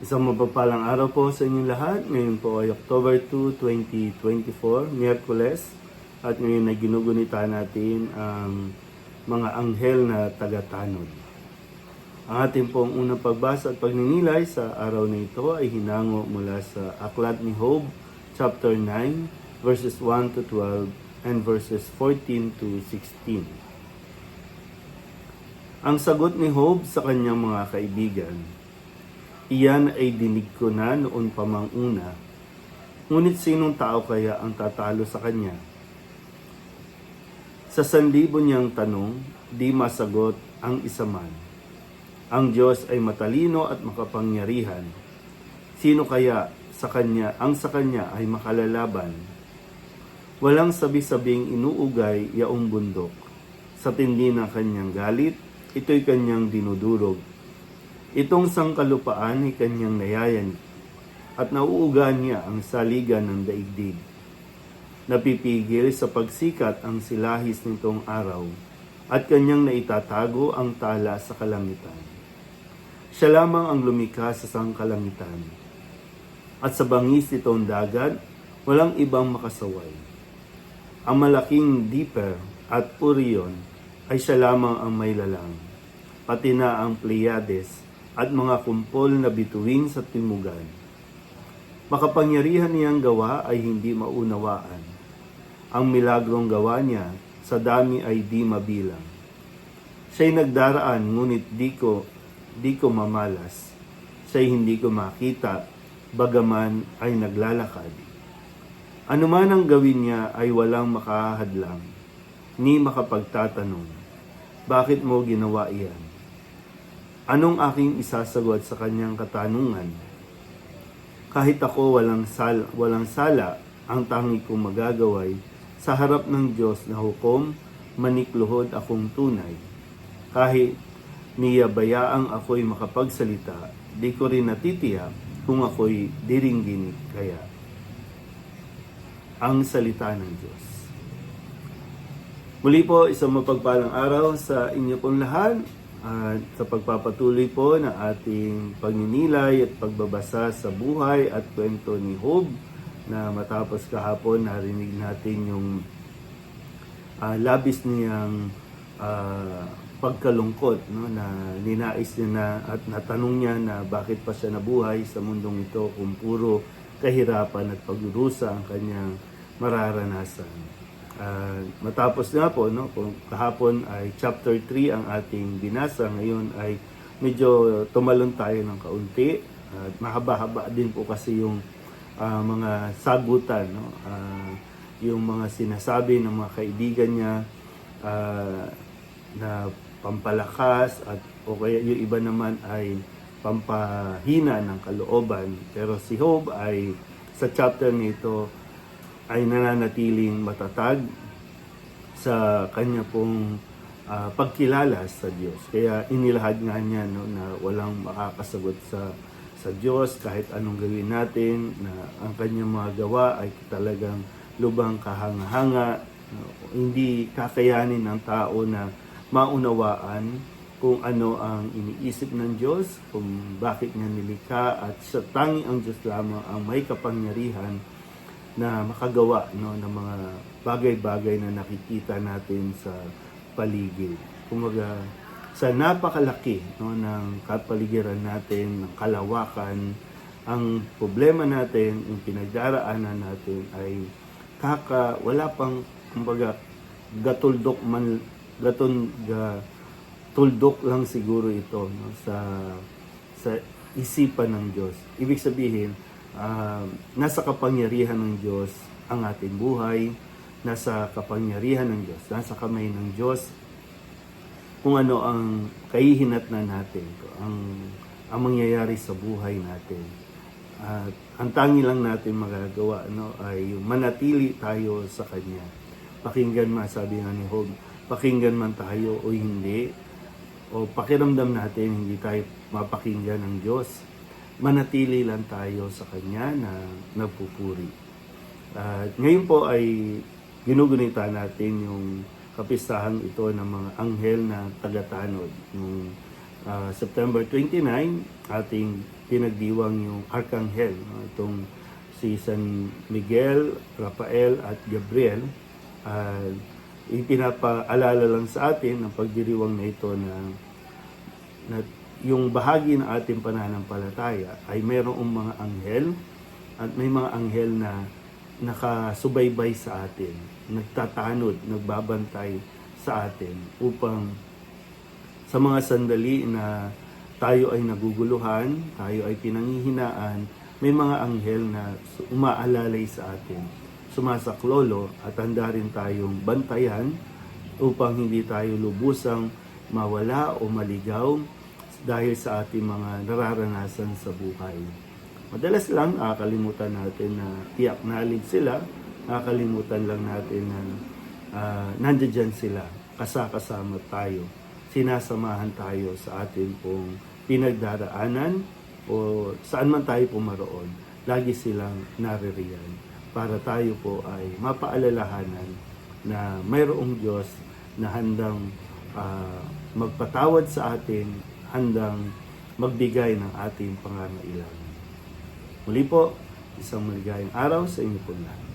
Isang mapagpalang araw po sa inyong lahat. Ngayon po ay October 2, 2024, Miyerkules. At ngayon ay ginugunita natin ang mga anghel na tagatanod. Ang ating pong unang pagbasa at pagninilay sa araw na ito ay hinango mula sa Aklat ni Job, chapter 9, verses 1 to 12 and verses 14 to 16. Ang sagot ni Job sa kanyang mga kaibigan, Iyan ay dinig ko na noon pa mang una. Ngunit sinong tao kaya ang tatalo sa kanya? Sa sanlibo niyang tanong, di masagot ang isa man. Ang Diyos ay matalino at makapangyarihan. Sino kaya sa kanya ang sa kanya ay makalalaban? Walang sabi-sabing inuugay yaong bundok. Sa tindi ng kanyang galit, ito'y kanyang dinudurog Itong sangkalupaan ay kanyang nayayan at nauuga niya ang saligan ng daigdig. Napipigil sa pagsikat ang silahis nitong araw at kanyang naitatago ang tala sa kalangitan. Siya lamang ang lumikha sa sangkalangitan. At sa bangis nitong dagat, walang ibang makasaway. Ang malaking Dipper at Orion ay siya lamang ang may lalang. Pati na ang Pleiades at mga kumpol na bituin sa timugan. Makapangyarihan niyang gawa ay hindi maunawaan. Ang milagrong gawa niya sa dami ay di mabilang. Siya'y nagdaraan ngunit di ko, di ko mamalas. Siya'y hindi ko makita, bagaman ay naglalakad. Ano man ang gawin niya ay walang makahadlang, ni makapagtatanong, bakit mo ginawa iyan? Anong aking isasagot sa kanyang katanungan? Kahit ako walang, sal, walang sala, ang tangi kong magagaway sa harap ng Diyos na hukom, manikluhod akong tunay. Kahit niyabayaang ako'y makapagsalita, di ko rin natitiyak kung ako'y diringgin kaya. Ang salita ng Diyos. Muli po, isang mapagpalang araw sa inyo pong lahat at sa pagpapatuloy po ng ating pagninilay at pagbabasa sa buhay at kwento ni Job na matapos kahapon narinig natin yung uh, labis niyang uh, pagkalungkot no, na ninais niya na at natanong niya na bakit pa siya nabuhay sa mundong ito kung puro kahirapan at pagdurusa ang kanyang mararanasan. Uh, matapos nga po, no, kung kahapon ay chapter 3 ang ating binasa, ngayon ay medyo tumalon tayo ng kaunti. Uh, mahaba-haba din po kasi yung uh, mga sagutan, no? uh, yung mga sinasabi ng mga kaibigan niya uh, na pampalakas at o kaya yung iba naman ay pampahina ng kalooban. Pero si Job ay sa chapter nito ay nananatiling matatag sa kanya pong uh, pagkilala sa Diyos. Kaya inilahad nga niya no, na walang makakasagot sa sa Diyos kahit anong gawin natin na ang kanyang mga gawa ay talagang lubang kahanga-hanga no, hindi kakayanin ng tao na maunawaan kung ano ang iniisip ng Diyos, kung bakit niya nilikha at sa tangi ang Diyos lamang ang may kapangyarihan na makagawa no, ng mga bagay-bagay na nakikita natin sa paligid. Kumaga, sa napakalaki no, ng kapaligiran natin, ng kalawakan, ang problema natin, yung pinagdaraanan natin ay kaka, wala pang, kumbaga, gatuldok man, gaton, ga, tuldok lang siguro ito no, sa sa isipan ng Diyos. Ibig sabihin, uh, nasa kapangyarihan ng Diyos ang ating buhay, nasa kapangyarihan ng Diyos, nasa kamay ng Diyos kung ano ang kahihinat na natin, ang, ang mangyayari sa buhay natin. At ang tangi lang natin magagawa no, ay manatili tayo sa Kanya. Pakinggan man, sabi nga ni Job, pakinggan man tayo o hindi, o pakiramdam natin hindi tayo mapakinggan ng Diyos manatili lang tayo sa Kanya na nagpupuri. At ngayon po ay ginugunita natin yung kapistahan ito ng mga anghel na tagatanod. Yung uh, September 29, ating pinagdiwang yung Arkanghel, itong si San Miguel, Rafael at Gabriel. Uh, ipinapaalala lang sa atin ng pagdiriwang na ito na, na yung bahagi ng ating pananampalataya ay mayroong mga anghel at may mga anghel na nakasubaybay sa atin, nagtatanod, nagbabantay sa atin upang sa mga sandali na tayo ay naguguluhan, tayo ay pinanghihinaan, may mga anghel na umaalalay sa atin, sumasaklolo at handa rin tayong bantayan upang hindi tayo lubusang mawala o maligaw dahil sa ating mga nararanasan sa buhay. Madalas lang nakakalimutan natin na i-acknowledge sila, nakakalimutan lang natin na uh, nandiyan sila, kasakasama tayo, sinasamahan tayo sa ating pong pinagdaraanan o saan man tayo pumaroon, lagi silang naririyan para tayo po ay mapaalalahanan na mayroong Diyos na handang uh, magpatawad sa atin, handang magbigay ng ating pangangailangan. Muli po, isang maligayang araw sa inyo po lahat.